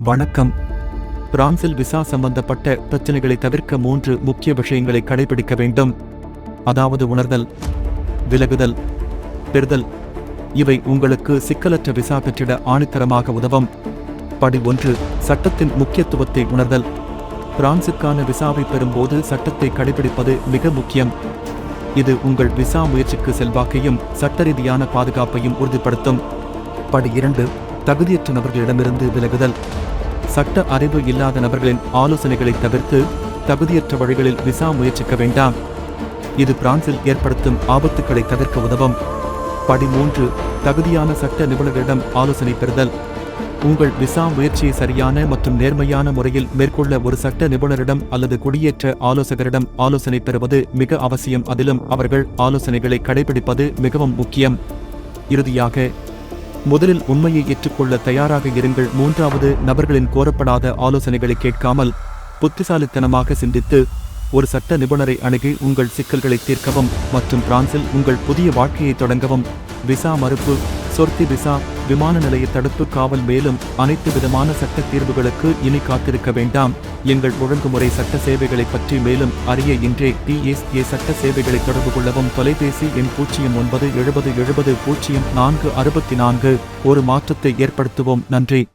வணக்கம். பிரான்சில் விசா சம்பந்தப்பட்ட பிரச்சனைகளை தவிர்க்க மூன்று முக்கிய விஷயங்களை கடைபிடிக்க வேண்டும். அதாவது உணர்தல் விலகுதல் பெறுதல். இவை உங்களுக்கு சிக்கலற்ற விசா பெற்றிட ஆணித்தரமாக உதவும். படி ஒன்று சட்டத்தின் முக்கியத்துவத்தை உணர்தல். பிரான்சுக்கான விசாவை பெறும்போது சட்டத்தை கடைபிடிப்பது மிக முக்கியம். இது உங்கள் விசா முயற்சிக்கு செல்வாக்கையும் சட்டரீதியான பாதுகாப்பையும் உறுதிப்படுத்தும். படி இரண்டு தகுதியற்ற நபர்களிடமிருந்து விலகுதல். சட்ட அறிவு இல்லாத நபர்களின் ஆலோசனைகளை தவிர்த்து தகுதியற்ற வழிகளில் விசா முயற்சிக்க வேண்டாம். இது பிரான்சில் ஏற்படுத்தும் ஆபத்துக்களை தவிர்க்க உதவும். படி மூன்று தகுதியான சட்ட நிபுணர்களிடம் ஆலோசனை பெறுதல். உங்கள் விசா முயற்சியை சரியான மற்றும் நேர்மையான முறையில் மேற்கொள்ள ஒரு சட்ட நிபுணரிடம் அல்லது குடியேற்ற ஆலோசகரிடம் ஆலோசனை பெறுவது மிக அவசியம். அதிலும் அவர்கள் ஆலோசனைகளை கடைபிடிப்பது மிகவும் முக்கியம். இறுதியாக முதலில் உண்மையை ஏற்றுக்கொள்ள தயாராக இருங்கள். மூன்றாவது நபர்களின் கோரப்படாத ஆலோசனைகளை கேட்காமல் புத்திசாலித்தனமாக சிந்தித்து ஒரு சட்ட நிபுணரை அணுகி உங்கள் சிக்கல்களை தீர்க்கவும் மற்றும் பிரான்சில் உங்கள் புதிய வாழ்க்கையை தொடங்கவும். விசா மறுப்பு சொர்த்தி விசா விமான நிலைய தடுப்பு காவல் மேலும் அனைத்து விதமான சட்ட தீர்வுகளுக்கு இனி காத்திருக்க வேண்டாம். எங்கள் ஒழுங்குமுறை சட்ட சேவைகளை பற்றி மேலும் அறிய இன்றே டிஎஸ்ஏ சட்ட சேவைகளை தொடர்பு கொள்ளவும். தொலைபேசி எண் பூஜ்ஜியம் ஒன்பது எழுபது எழுபது பூஜ்ஜியம் நான்கு அறுபத்தி நான்கு. ஒரு மாற்றத்தை ஏற்படுத்துவோம். நன்றி.